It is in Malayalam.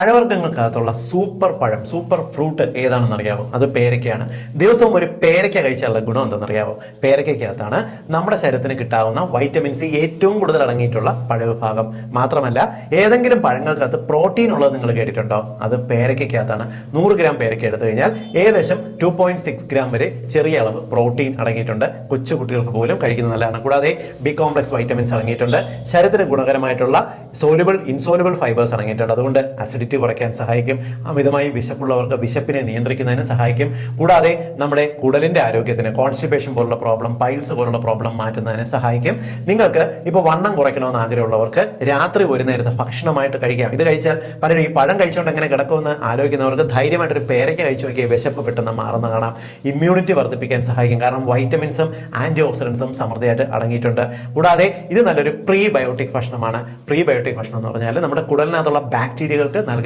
പഴവർഗങ്ങൾക്കകത്തുള്ള സൂപ്പർ പഴം സൂപ്പർ ഫ്രൂട്ട് ഏതാണെന്ന് അറിയാമോ അത് പേരക്കയാണ് ദിവസവും ഒരു പേരയ്ക്ക കഴിച്ചാലുള്ള ഗുണം എന്തെന്നറിയാമോ പേരയ്ക്കകത്താണ് നമ്മുടെ ശരീരത്തിന് കിട്ടാവുന്ന വൈറ്റമിൻ സി ഏറ്റവും കൂടുതൽ അടങ്ങിയിട്ടുള്ള പഴവിഭാഗം. മാത്രമല്ല ഏതെങ്കിലും പഴങ്ങൾക്കകത്ത് പ്രോട്ടീൻ ഉള്ളത് നിങ്ങൾ കേട്ടിട്ടുണ്ടോ? അത് പേരയ്ക്കകത്താണ്. നൂറ് ഗ്രാം പേരക്ക എടുത്തു കഴിഞ്ഞാൽ ഏകദേശം ടു പോയിന്റ് സിക്സ് ഗ്രാം വരെ ചെറിയ അളവ് പ്രോട്ടീൻ അടങ്ങിയിട്ടുണ്ട്. കൊച്ചു കുട്ടികൾക്ക് പോലും കഴിക്കുന്നത് നല്ലതാണ്. കൂടാതെ ബി കോംപ്ലക്സ് വൈറ്റമിൻസ് അടങ്ങിയിട്ടുണ്ട്. ശരീരത്തിന് ഗുണകരമായിട്ടുള്ള സോലുബിൾ ഇൻസോലുബിൾ ഫൈബേഴ്സ് അടങ്ങിയിട്ടുണ്ട്. അതുകൊണ്ട് അസിഡിറ്റി കുറയ്ക്കാൻ സഹായിക്കും. അമിതമായി വിശപ്പുള്ളവർക്ക് വിശപ്പിനെ നിയന്ത്രിക്കുന്നതിന് സഹായിക്കും. കൂടാതെ നമ്മുടെ കുടലിന്റെ ആരോഗ്യത്തിന് കോൺസ്റ്റിപ്പേഷൻ പോലുള്ള പ്രോബ്ലം പൈൽസ് പോലുള്ള പ്രോബ്ലം മാറ്റുന്നതിന് സഹായിക്കും. നിങ്ങൾക്ക് ഇപ്പോൾ വണ്ണം കുറയ്ക്കണമെന്ന് ആഗ്രഹമുള്ളവർക്ക് രാത്രി ഒരു നേരത്തെ ഭക്ഷണമായിട്ട് കഴിക്കാം. ഇത് കഴിച്ചാൽ പലരും ഈ പഴം കഴിച്ചുകൊണ്ട് എങ്ങനെ കിടക്കുമെന്ന് ആലോചിക്കുന്നവർക്ക് ധൈര്യമായിട്ടൊരു പേരയ്ക്ക് കഴിച്ചു നോക്കിയ വിശപ്പ് പെട്ടെന്ന് മാറുന്ന കാണാം. ഇമ്മ്യൂണിറ്റി വർദ്ധിപ്പിക്കാൻ സഹായിക്കും. കാരണം വൈറ്റമിൻസും ആന്റി ഓക്സിഡൻസും സമൃദ്ധിയായിട്ട് അടങ്ങിയിട്ടുണ്ട്. കൂടാതെ ഇത് നല്ലൊരു പ്രീ ബയോട്ടിക് ഭക്ഷണമാണ്. പ്രീ ബയോട്ടിക് ഭക്ഷണം എന്ന് പറഞ്ഞാൽ നമ്മുടെ കുടലിനകത്തുള്ള ബാക്ടീരിയകൾക്ക് നല്ല